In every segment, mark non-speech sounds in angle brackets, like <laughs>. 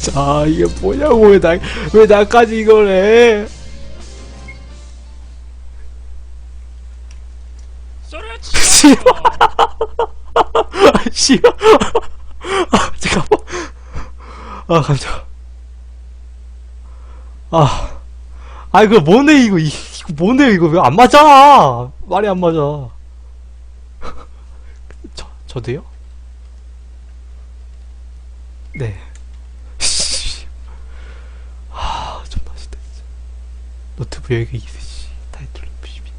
진짜 이게 뭐냐고 왜 나 왜 나까지 이걸 해? 씨발. 아, <laughs> 씨발. 아, 잠깐만. 아, 깜짝. 아. 아, 이 거 뭐네, 이거. 이- 이거 뭐네, 이거. 왜 안 맞아? 말이 안 맞아. <laughs> 저, 저도요? 네. 씨. 아, 좀 맛있다, 진짜. 노트북 여기 있으시. 타이틀로 비비.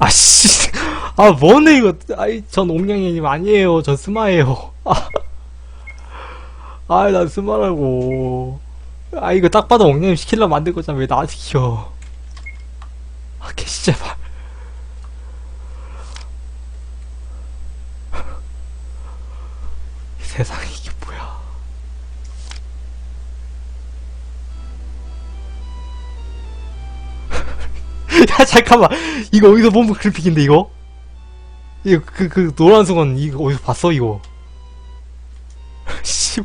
아씨, 아 뭐네 이거? 아이 전 옥냥이님 아니에요. 전 스마예요. <laughs> 아, 아난 스마라고. 아 이거 딱 봐도 옥냥이 시킬라 만들 거잖아. 왜 나 시켜? 아 개씨 제발. <laughs> 세상에 야 잠깐만 이거 어디서 본 그래픽인데 이거? 이거 그 그 노란 수건 이거 어디서 봤어 이거? 씨.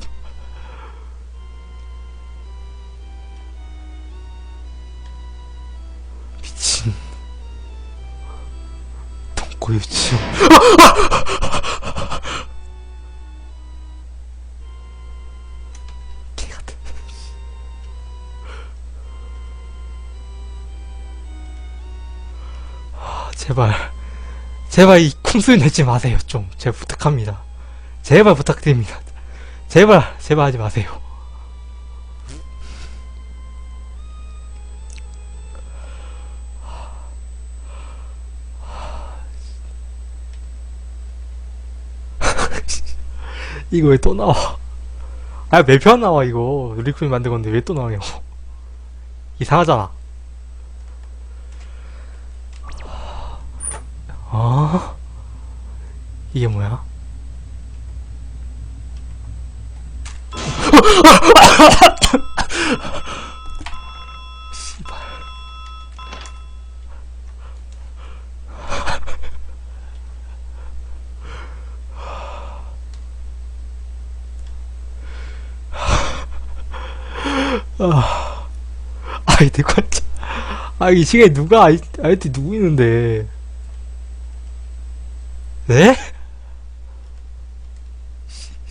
미친. 동고 유치원. 제발 제발 이 쿵소리 내지 마세요. 좀 제발 부탁합니다. 제발 부탁드립니다. 제발 제발 하지 마세요. <laughs> 이거 왜 또 나와? 아안 나와 이거. 리코인 만든 건데 왜 또 나와요? 이상하잖아 아 이게 뭐야? 씨발. 아, 아이디 관찰. 아, 이 시간에 누가 아이, 아이디 누구 있는데? 네?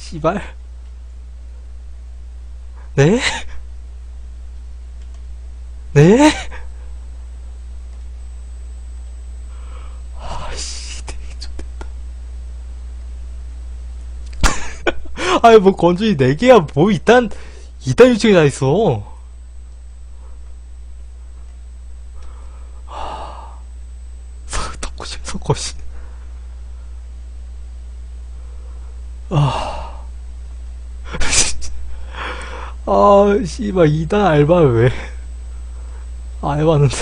씨, 씨발? 네? 네? 아씨, 되게 좋겠다. <laughs> 아니, 뭐, 건준이 4개야, 뭐, 이딴, 이딴 유치이 다 있어. 하, 덕구씨, 석구씨. 아. 아, 씨발, 2단 알바 왜? 알바는데.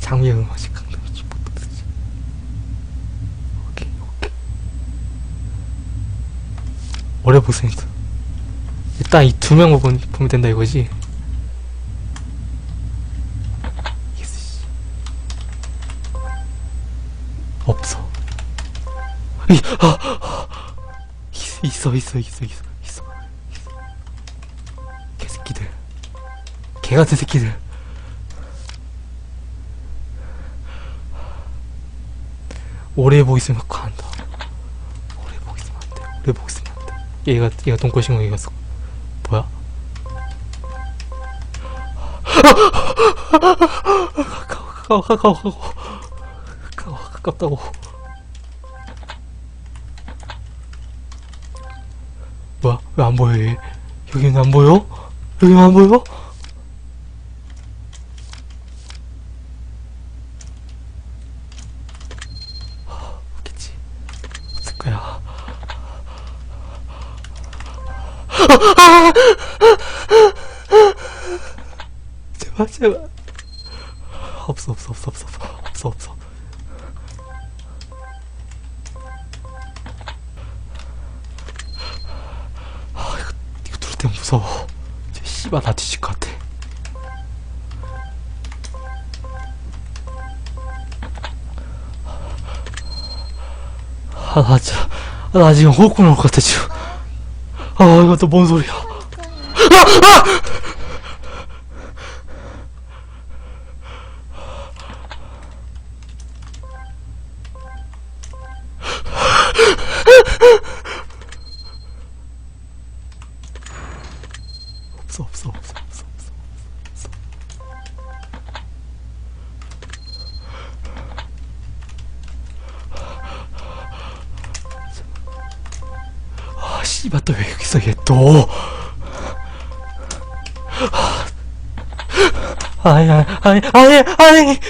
장미의 음악식 강남지 못하지. 오케이, 오케이. 오래 보생했어. 일단 이 두 명만 보면, 보면 된다 이거지? 없어. 이, 아, 아, 있어, 있어, 있어, 있어, 있어. 개새끼들. 개같은 새끼들. 오래 보고 있으면 간다. 오래 보고 있으면 안 돼. 오래 보고 있으면 안 돼. 얘가, 얘가 돈꼬싱어 얘가 써. 뭐야? 가까워, 가까워, 가까워. 가까워, 가깝다고. 뭐야? 왜 안 보여, 얘? 여기는 안 보여? 여기는 안 보여? 하, 없겠지. 없을 거야. 제발, 제발. 없어, 없어, 없어, 없어, 없어, 없어. 아, 이거, 이거 누를 때 무서워. 저 씨발 다 뒤질 것 같아. 아, 나 진짜, 아, 나 지금 호흡곤 올것 같아, 지금. 아, 이거 또 뭔 소리야. 없어, 없어, 없어, 없어, 없어. 아, 씨발, 또 왜 여기 있어, 얘 또. 아니, 아니, 아니, 아니.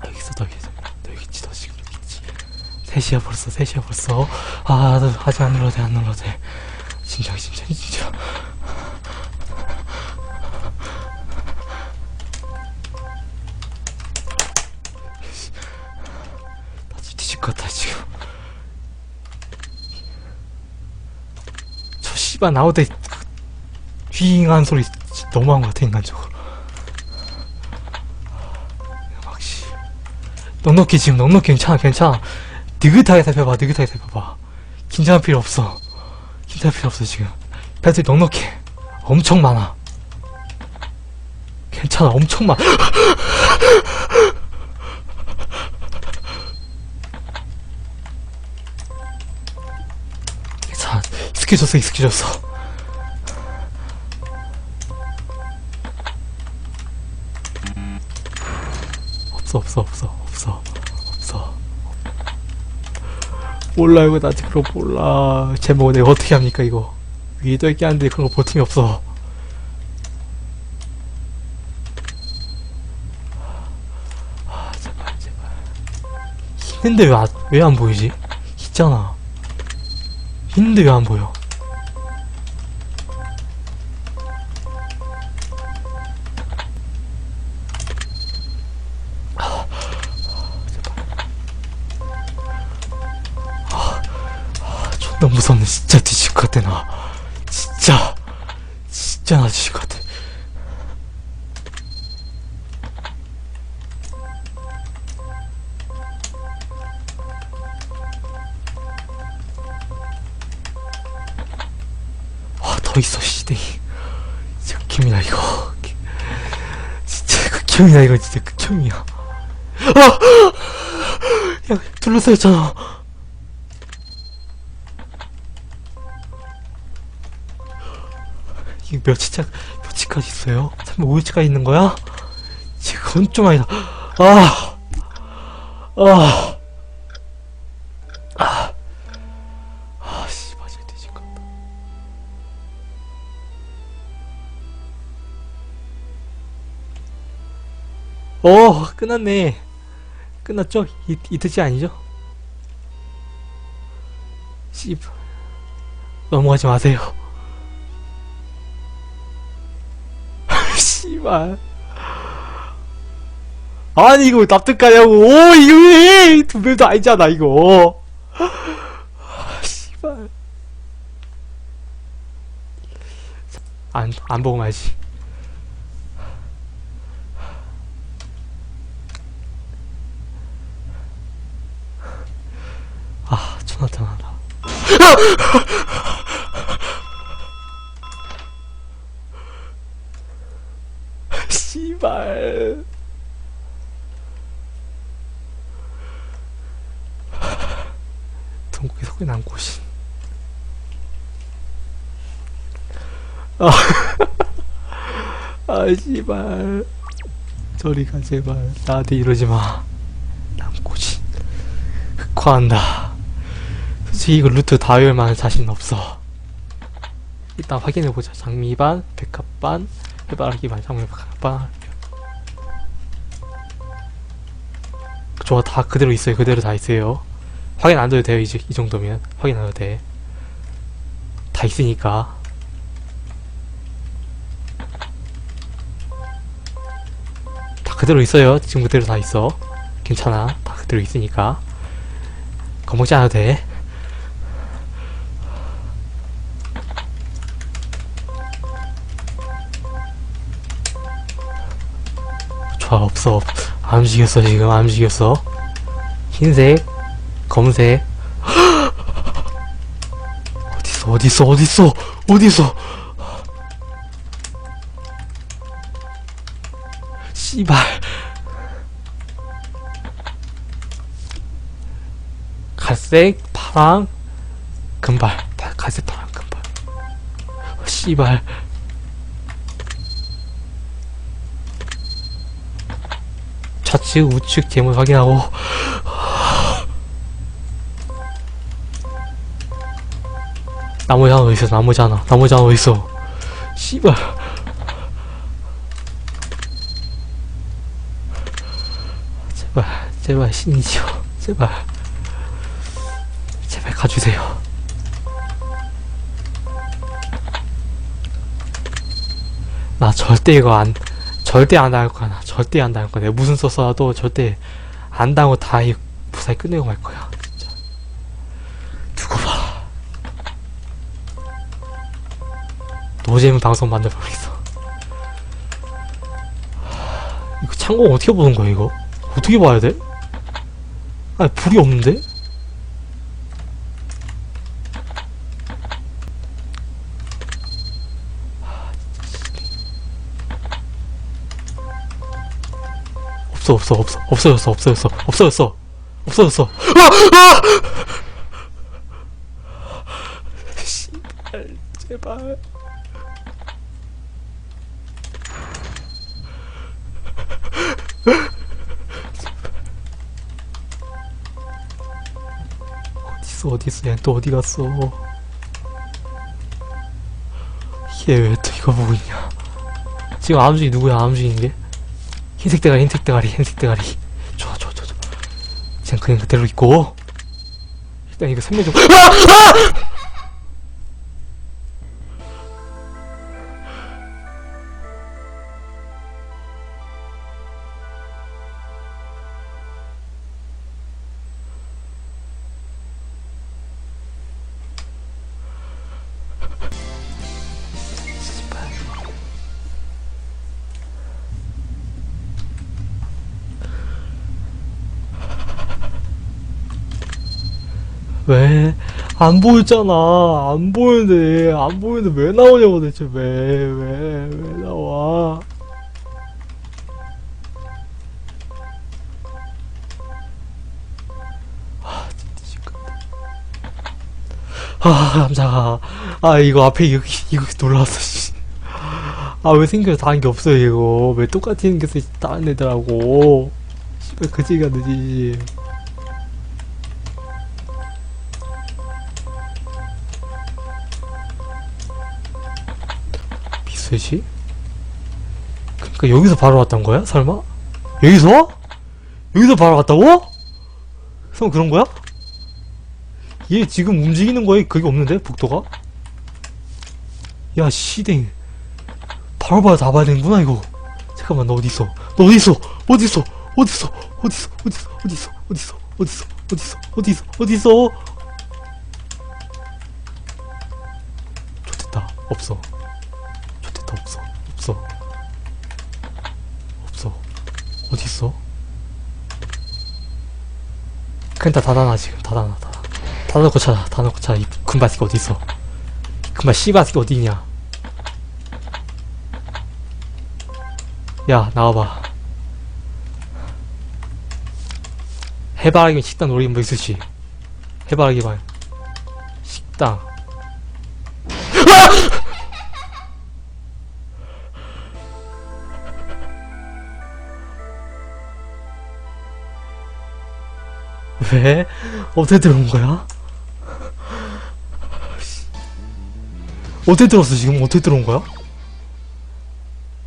아, 여기 있지, 너 지금 여기 있지. 3시야 벌써, 3시야 벌써. 아, 나 아직 안 눌러도 돼, 안 눌러도 돼. 진짜, 진짜, 진짜. 씨발 나오대 그 휘잉한 소리 너무한 것 같아, 인간적으로. 막씨. 넉넉히 지금 넉넉히 괜찮아, 괜찮아. 느긋하게 살펴봐, 느긋하게 살펴봐. 긴장할 필요 없어. 긴장할 필요 없어, 지금. 배들이 넉넉해. 엄청 많아. 괜찮아, 엄청 많아. <laughs> 괜찮아. 익숙해졌어, 익숙해졌어. 없어, 없어, 없어, 없어, 없어. 몰라, 이거 나 그런 거 몰라. 제목 내가 어떻게 합니까, 이거. 위에 떠있긴 한데 그런 거볼 틈이 없어. 아, 제발, 제발. 있는데 왜 안 보이지? 있잖아. 있는데 왜 안 보여? 아! 야, 둘러싸였잖아. 이게 며칠차, 며칠까지 있어요? 35일째까지 있는 거야? 지금 좀 아니다. 아! 아! 아! 아, 것 같다. 어, 끝났네. 끝났죠? 이, 이 뜻이 아니죠? 씨, 넘어가지 마세요. <laughs> 씨발. 아니, 이거 왜 납득가냐고. 오, 이거 왜! 두 배도 아니잖아, 이거. 아, 씨발. 안, 안 보고 말지. 아, 존나 편하다. 씨발. 동국의 속에 난 곳이. 아, 아, 씨발. 저리 가, 제발. 나한테 이러지 마. 남고진. 흑화한다. 이거 루트 다 외울 만한 자신 없어. 일단 확인해보자. 장미반, 백합반, 해바라기반, 장미반. 좋아, 다 그대로 있어요. 그대로 다 있어요. 확인 안 해도 돼요. 이제 이 정도면 확인 안 해도 돼. 다 있으니까. 다 그대로 있어요. 지금 그대로 다 있어. 괜찮아. 다 그대로 있으니까. 겁먹지 않아도 돼. 좋아, 없어. 안 움직였어 지금. 안 움직였어. 흰색 검은색. <gasps> 어딨어 어딨어 어딨어 어딨어. 씨발. 갈색 파랑 금발. 다- 갈색 파랑 금발. 어, 씨발 좌측 우측 재물 확인하고. 나머지 하나 어딨어? 나머지 하나. 나머지 하나 어딨어? 씨발. 제발 제발 신이지요 제발. 제발 가주세요. 나 절대 이거 안 절대 안 당할 거야 나. 절대 안 당할 거야. 내가 무슨 썼어도 절대 안 당하고 다이 무사히 끝내고 말 거야. 진짜. 두고 봐. 노잼 방송 만들어버리겠어. 하, 이거 창공 어떻게 보는 거야 이거? 어떻게 봐야 돼? 아니 불이 없는데? 없어 없어 없어. 없어졌어 없어졌어. 없어졌어. 없어졌어. 아! 아! 씨발 제발. 어딨어 어딨어. 얘또 어디 갔어? 얘 왜 또 이거 보고 있냐? 지금 아음중이 누구야? 아음중인 게 흰색 대가리 흰색 대가리 흰색 대가리. 좋아 좋아 좋아 좋아 그냥 그대로 있고. 일단 이거 선물 좀 왜? 안 보였잖아. 안 보이는데, 안 보이는데 왜 나오냐고 대체. 왜, 왜, 왜 나와. 아, 진짜 시끄럽다. 아, 깜짝아. 아, 이거 앞에 이거, 이거 놀랐어, 씨. 아, 왜 생겨서 다른 게 없어요, 이거. 왜 똑같이 생겨서 다른 애들하고. 씨발, 그지가 늦지. 미스지? 그니까 여기서 바로 왔던 거야? 설마? 여기서? 여기서 바로 왔다고? 설마 그런 거야? 얘 지금 움직이는 거에 그게 없는데? 복도가? 야 시댕 바로 바로 다 봐야 되는구나 이거 잠깐만 너 어딨어 너 어딨어 어딨어 어딨어 어딨어 어딨어 어딨어 어딨어 어딨어 어딨어 좋됐다 그냥 다 닫아놔 지금. 닫아놔 닫아. 닫아놓고 찾아 닫아놓고 찾아 이 금바스기 어디 있어? 금바 씨바스기 어디 있냐? 야 나와봐. 해바라기 식당 놀이 뭐 있을지. 해바라기 방 식당 왜? 어떻게 들어온 거야? 어떻게 들어왔어 지금? 어떻게 들어온 거야?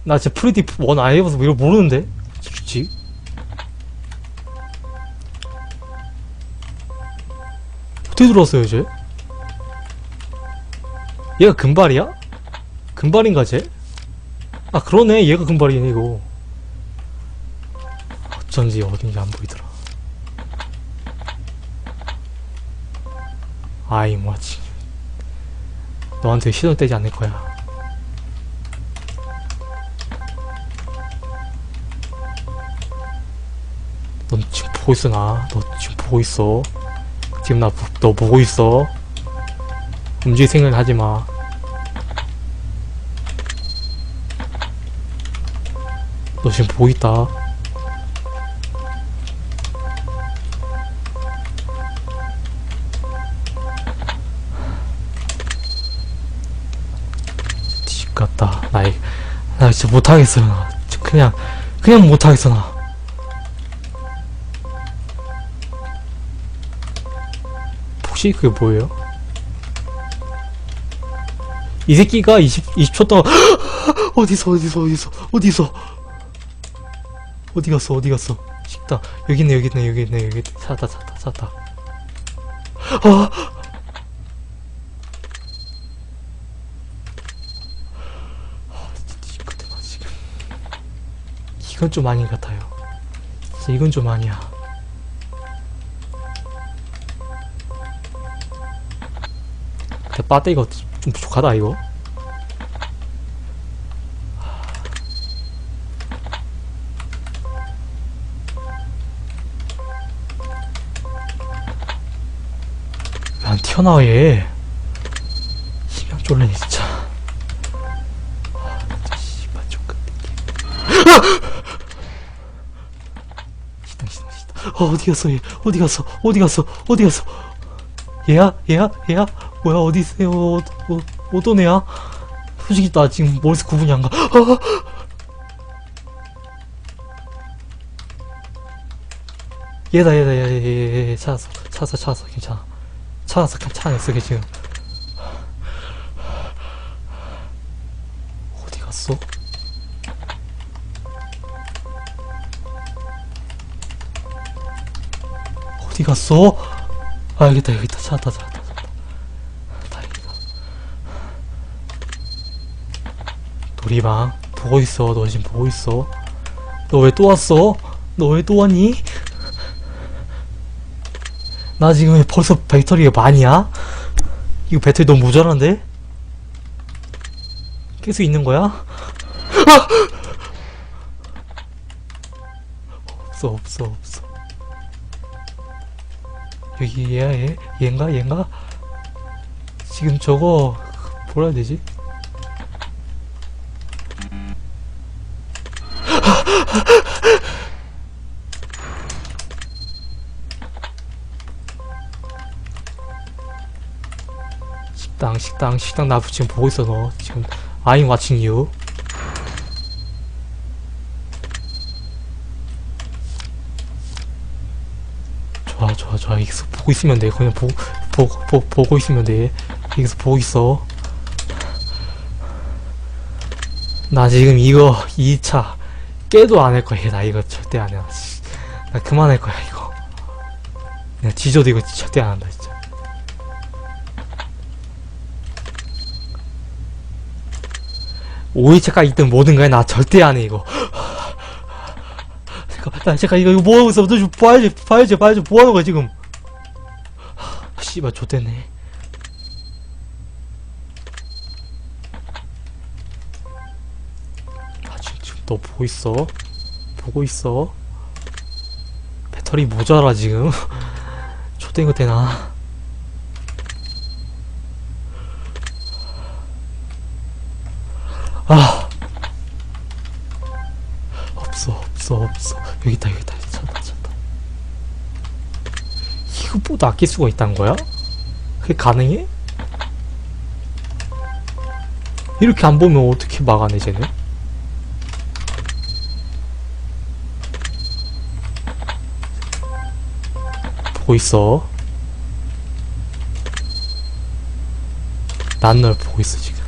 나 진짜 프리디 원안 해봐서 이걸 모르는데? 솔직히 어떻게 들어왔어요 쟤? 얘가 금발이야? 금발인가 쟤? 아 그러네 얘가 금발이네 이거 어쩐지 어딘지 안 보이더라 아이 뭐지 너한테 시선 떼지 않을 거야 넌 지금 보고 있어 나. 너 지금 보고 있어. 지금 나 너 보고 있어. 움직일 생각 하지 마. 너 지금 보고 있다. 못하겠어. 나. 저 그냥, 그냥 못하겠어, 나. 혹시 그게 뭐예요? 이 새끼가 20, 20초 동안 <gasps> 어디서 어디서 어디서 어디서 어디 갔어 어디 갔어 식당 여기 있네 여기 있네 여기 있네 여기 있네 찾았다 찾았다 찾았다 아 아, 진짜 이거대만 지금 이건 좀 아닌 것 같아요. 이건 좀 아니야. 빠떼 이거 좀 부족하다 이거? 왜 안 튀어나와 얘? 쫄래네 진짜. 아, 씨발 족같 시당 시당 시당 어 어디 갔어 얘? 어디 갔어? 어디 갔어? 어디 갔어? 얘야? 얘야? 얘야? 뭐야 어디 있어요? 어, 어, 어떤 애야? 솔직히 나 지금 머릿속 구분이 안가. 아! <laughs> 얘다 얘다 얘, 얘, 얘, 얘 찾았어. 찾았어 찾았어. 괜찮아. 찾았어. 찾아냈어 걔 지금 어디 갔어? 아 여기 있다 여기 있다 찾았다 찾았다 찾았다 다행이다 놀이방 보고 있어 너 지금 보고 있어 너 왜 또 왔어? 너 왜 또 왔니? 나 지금 벌써 배터리가 많이야? 이거 배터리 너무 모자란데? 계속 있는 거야? 아! 없어 없어 없어 여기 얘야 얘? 얘인가 얘인가? 지금 저거 뭐라 해야 되지? 식당 식당 식당 나 지금 보고 있어 너 지금 I'm watching 좋아 좋아 좋아 여기서 보고 있으면 돼. 그냥 보고 보고 보, 보고 있으면 돼. 여기서 보고 있어. 나 지금 이거 2차 깨도 안 할 거야. 나 이거 절대 안 해. 나 그만할 거야 이거. 내가 뒤져도 이거 절대 안 한다 진짜. 오이차가 있든 뭐든 간에 나 절대 안 해 이거 나 잠깐 이거 뭐하고 있어? 너좀 봐야지 봐야지 봐야지. 뭐하는 거야 지금? 아, 씨발 좆됐네. 아 지금, 지금 너 보고 있어? 보고 있어? 배터리 모자라 지금? <laughs> 좆된 거 되나 이거보다 아낄 수가 있단 거야? 그게 가능해? 이렇게 안 보면 어떻게 막아내 쟤는? 보고 있어 난 널 보고 있어 지금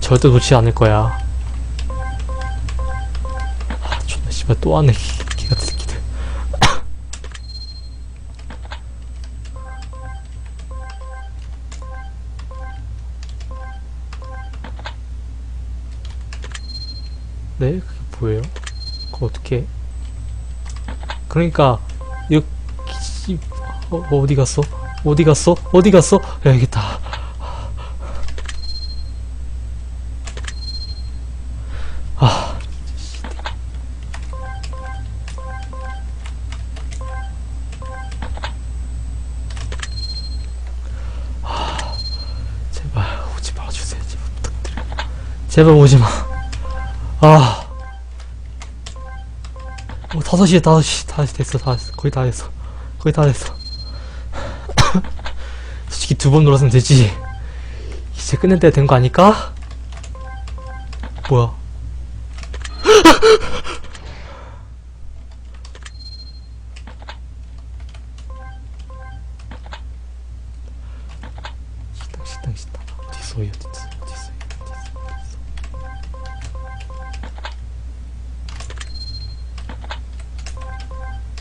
절대 놓지 않을 거야. 아, 존나 씨발 또 하네. 네? 그게 뭐예요? 그거 어떻게 그러니까 이렇게 어, 어, 어디 갔어? 어디 갔어? 어디 갔어? 야 이게 다 제발 오지 마주세요. 제발 부탁드려요. 제발 오지 마. 아. 5시, 5시, 5시 됐어, 다 됐어. 거의 다 됐어. 거의 다 됐어. <laughs> 솔직히 두 번 눌렀으면 되지. 이제 끝낼 때 된 거 아닐까? 뭐야.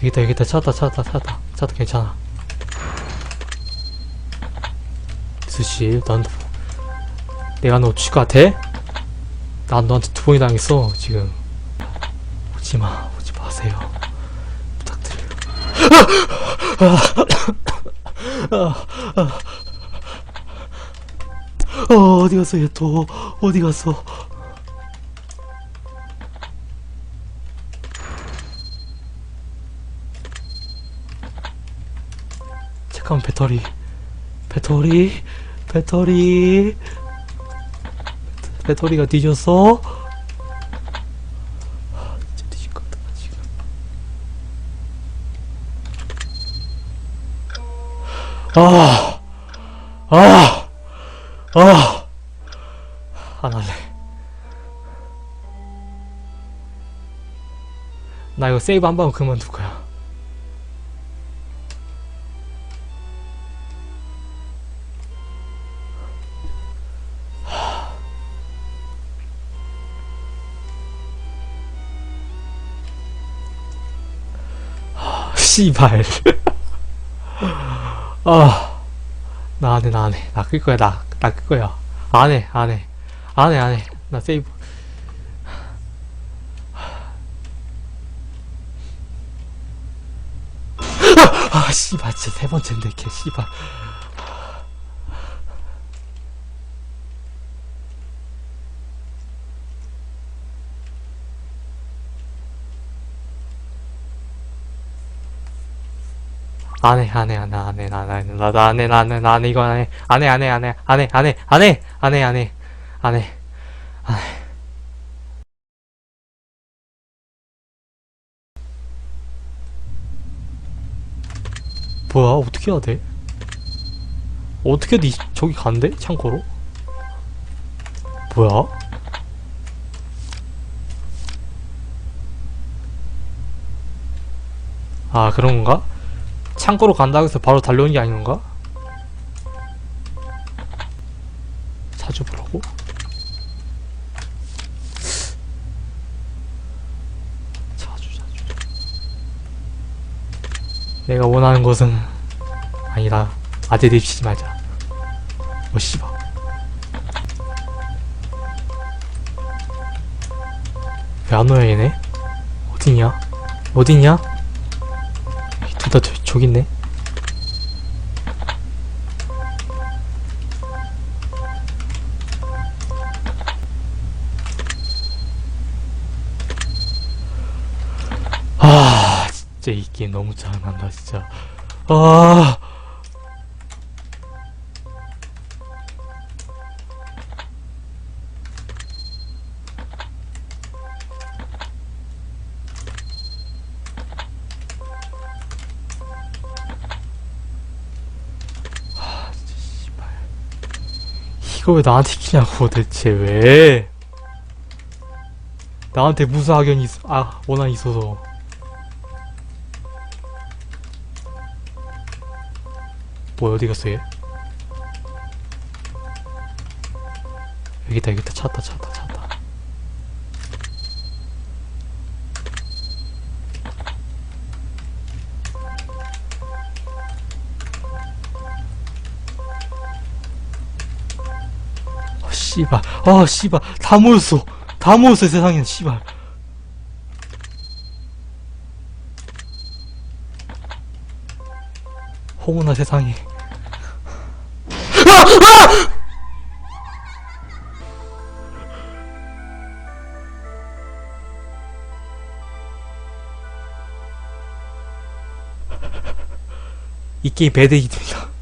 여기다 여기다 찾았다 찾았다 찾았다 찾았다 괜찮아. 스시 너한테 내가 너칠것 같아? 난 너한테 두 번이 당했어 지금. 오지마 오지 마세요. 부탁드려요. 어 어디 갔어 얘 또? 어디 갔어 잠깐만 배터리. 배터리 배터리. 배터리가 뒤졌어 아, 아, 아, 아, 안 할래. 나 이거 세이브 한 번 그만둘 거 씨발. <laughs> 아, 나 안 해, 나 안 해. 나 끌 거야, 나, 나 끌 거야. 안 해, 안 해. 안 해, 안 해. 나 세이브. <laughs> 아, 씨발, 진짜 세 번째인데, 개, 씨발. 안 해, 안 해, 안 해, 안 해, 안 해, 안 해, 안 해, 안 해, 이거 안 해, 안 해, 안 해, 안 해, 안 해, 안 해, 안 해, 안 해, 안 해, 안 해, 안 해. 뭐야, 어떻게 해야 돼? 어떻게 해야 돼? 이- 저기 간대? 창고로? 뭐야? 아, 그런 건가? 창고로 간다고 해서 바로 달려오는 게 아닌 건가? 자주 보라고? 자주 자주 내가 원하는 것은 아니다 아재 립치지 말자 어 씨발 왜안 오야 얘네? 어디냐? 어디냐? 둘다 저기 있네. 아, 진짜 이 게임 너무 짜증난다, 진짜. 아. 이거 왜 나한테 키냐고 대체 왜? 나한테 무슨 악연이 있, 아 원한이 있어서 뭐 어디 갔어 얘? 여기다 여기다 찾았다 찾았다 찾았다 씨발. 아 씨발. 다 모였어 다 모였어 세상에 씨발. 홍은아 세상에. 이 게임 배드입니다